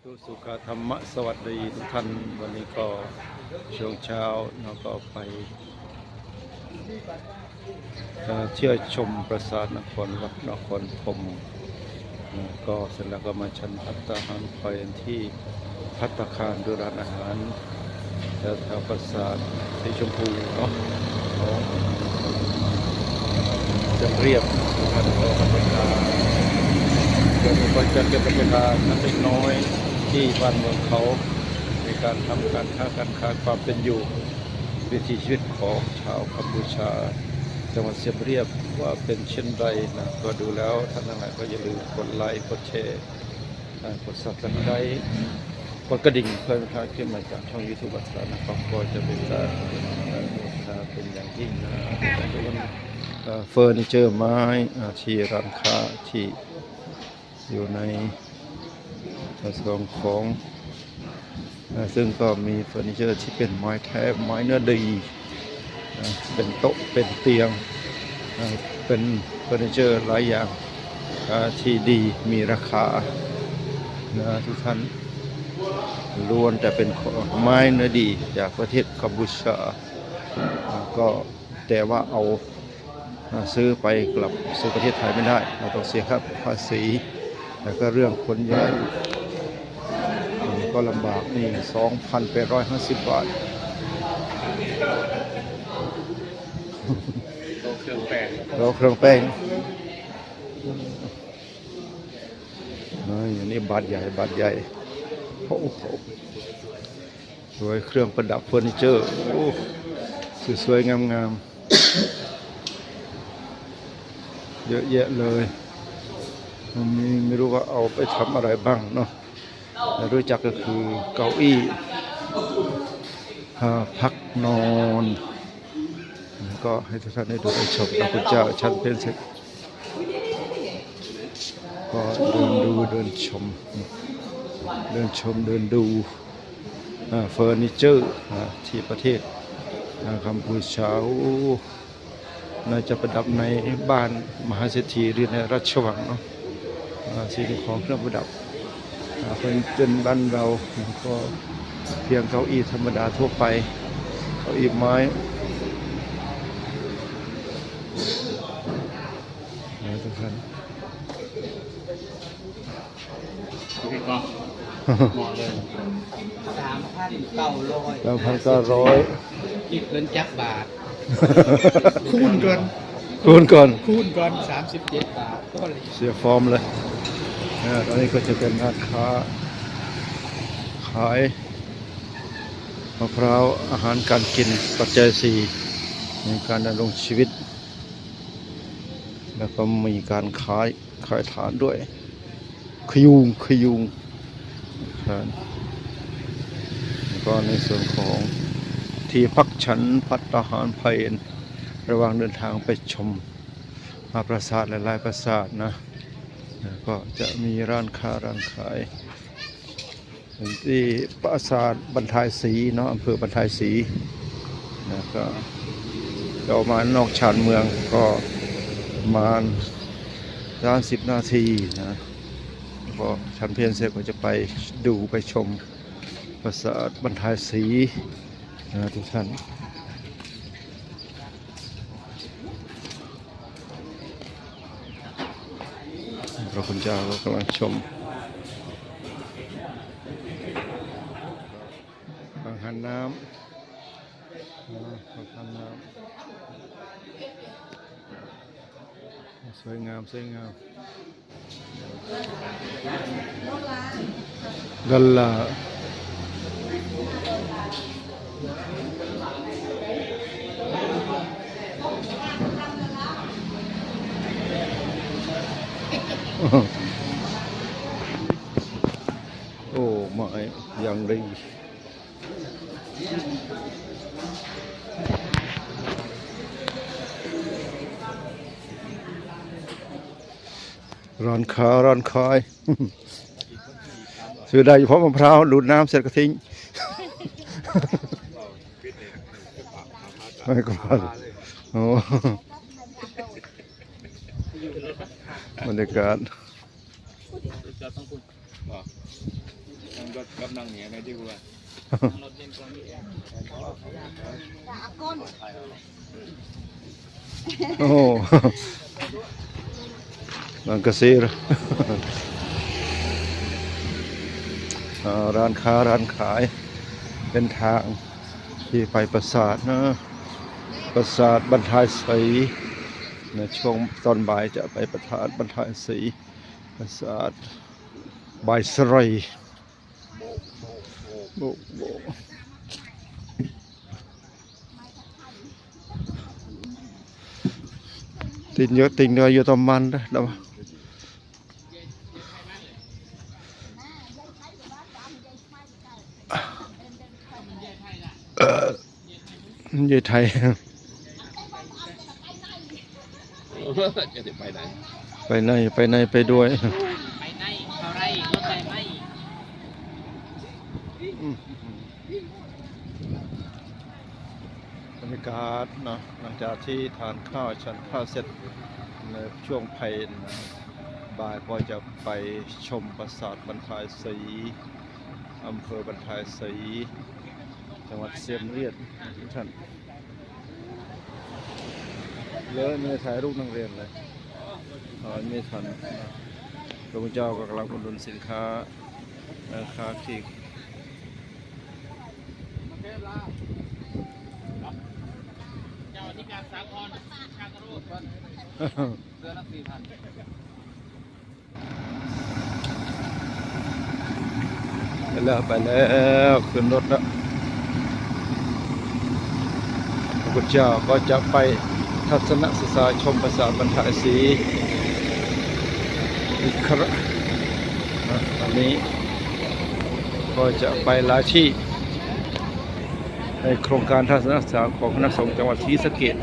ทุสุขธรรมะสวัสดีทุกท่านวันนี้ก็ช่วงเช้าเราก็ไปเอ่อเที่ยวชมปราสาทนครวัดนครธมก็เสร็จแล้วก็มาชันพัตตาหารไปที่พัตตาคารดูร้านอาหารแถวปราสาทสีชมพูเนาะจะเรียบท่านก็ธรรมดาเดอุบัติเหตุเกิดเป็นเวลานักเล็กน้อย ที่บ้านเมืองเขาในการทำการค้าการค้าความเป็นอยู่วิถีชีวิตของชาวกัมพูชา จังหวัดเสียมเรียบว่าเป็นเช่นไรนะก็ดูแล้วท่านทั้งหลายก็อย่าลืมกดไลค์กดแชร์อ่ากดซับสไครต์กดกระดิ่งเพื่อพาขึ้นมาจากช่องยูทูบอัตรานะครับก็จะเป็นการเอ่อโฆษณาเป็นอย่างยิ่งนะเอ่อเฟอร์นิเจอร์ไม้อ่าที่ร้านค้าที่อยู่ใน ส่วนของซึ่งก็มีเฟอร์นิเจอร์ที่เป็นไม้แท้ไม้เนื้อดี เป็นโต๊ะเป็นเตียง เป็นเฟอร์นิเจอร์หลายอย่างที่ดีมีราคานะทุกท่านล้วนแต่เป็นไม้เนื้อดีจากประเทศกัมพูชาอ่าก็แต่ว่าเอาซื้อไปกลับซื้อประเทศไทยไม่ได้ เราต้องเสียค่าภาษี แล้วก็เรื่องขนย้าย ก็ลำบากนี่2,850 บาทโตเครื่องแป้งเราเครื่องแป้งนี่อันนี้บาทใหญ่บาทใหญ่โอ้โหสวยเครื่องประดับเฟอร์นิเจอร์โอ้สวยๆงามๆเยอะแยะเลยมันมีไม่รู้ว่าเอาไปทำอะไรบ้างเนาะแต่ รู้จักก็คือเก้าอี้พักนอนก็ให้ทุกท่านได้ดูได้ชมพระคุณเจ้าชั้นเป็นเสร็จก็เดินดูเดินชม เดินชมเดินดูเฟอร์นิเจอร์ที่ประเทศอ่ากัมพูชาน่าจะประดับในบ้านมหาเศรษฐีหรือในราชวังเนาะสิ่งของเครื่องประดับ อ่าเป็นจนบ้านเราก็เพียงเก้าอี้ธรรมดาทั่วไปเก้าอี้ไม้นะทุกท่านพี่ก็เหมาะเลยสามพันเก้าร้อยแล้วพันเก้าร้อยคิดเกินจักบาท คูณเกินคูณก่อนคูณก่อนสามสิบเจ็ดบาทก็เลยเสียฟอร์มเลยนะ ตอนนี้ก็จะเป็นร้านค้า ขายมะพร้าวอาหารการกินปัจจัยสี่ในการดำรงชีวิต แล้วก็มีการขายขายฐานด้วย ขยุงขยุงครับแล้วก็ในส่วนของที่พักฉันพัตตาหารเพลระหว่างเดินทางไปชมมาปราสาทหลายๆปราสาทนะ ก็จะมีร้านค้าร้านขายที่ปราสาทบรรทายศรีเนาะอำเภอบรรทายศรีนะก็เรามานอกชานเมืองก็ประมาณสามสิบนาทีนะก็ชันเพียนเสร็จก็จะไปดูไปชมปราสาทบรรทายศรีนะทุกท่าน พระคุณเจ้าก็กำลังชมบางหันน้ำอ่าบางหันน้ำสวยงามสวยงามดัลลา โอ้ไม่ยังดีร้อนขาร้อนคอย ซื้อได้เฉพาะมะพร้าวดูดน้ำเสร็จก็ทิ้งไม่ก็พอโอ้ บรรยากาศจะต้องคุณมันก็กำลังเหนียวในที่กูว่าโอ้โหนังกระซีรอ่าร้านค้าร้านขายเป็นทางที่ไปปราสาทนะปราสาทบรรทายศรี ในช่วงตอนบ่ายจะไปประทานบรรทายศรีปราสาทบายสรีโบกโบกติดเยอะติดเยอะอยู่ตอมันนะดี๋ยวเออยายไทย จะติดไปไหน ไปไหนไปไหนไปด้วย ไปไหนเขาไรรถไฟไหมบรรยากาศเนาะหลังจากที่ทานข้าวฉันข้าวเสร็จในช่วงเพลนนะบ่ายก็จะไปชมปราสาทบรรทายศรีอำเภอบรรทายศรีจังหวัดเซียมเรียบนะทุกท่าน เลยไม่ได้ถ่ายรูปนักเรียนเลยอ๋อไม่ทันนะพระพุทธเจ้าก็กำลังอุดหนุนสินค้าราคาที่เจ้าธิการสาครชางรูดเดือนละสี่พันไปแล้วไปแล้วขึ้นรถแล้วพระพุทธเจ้าก็จะไป ทัศนศึกษาชมภาษาบรรทายสีอีกครั้งอะตอนนี้ก็จะไปลาชีในโครงการทัศนศึกษาของคณะสงฆ์จังหวัดศรีสะเกษ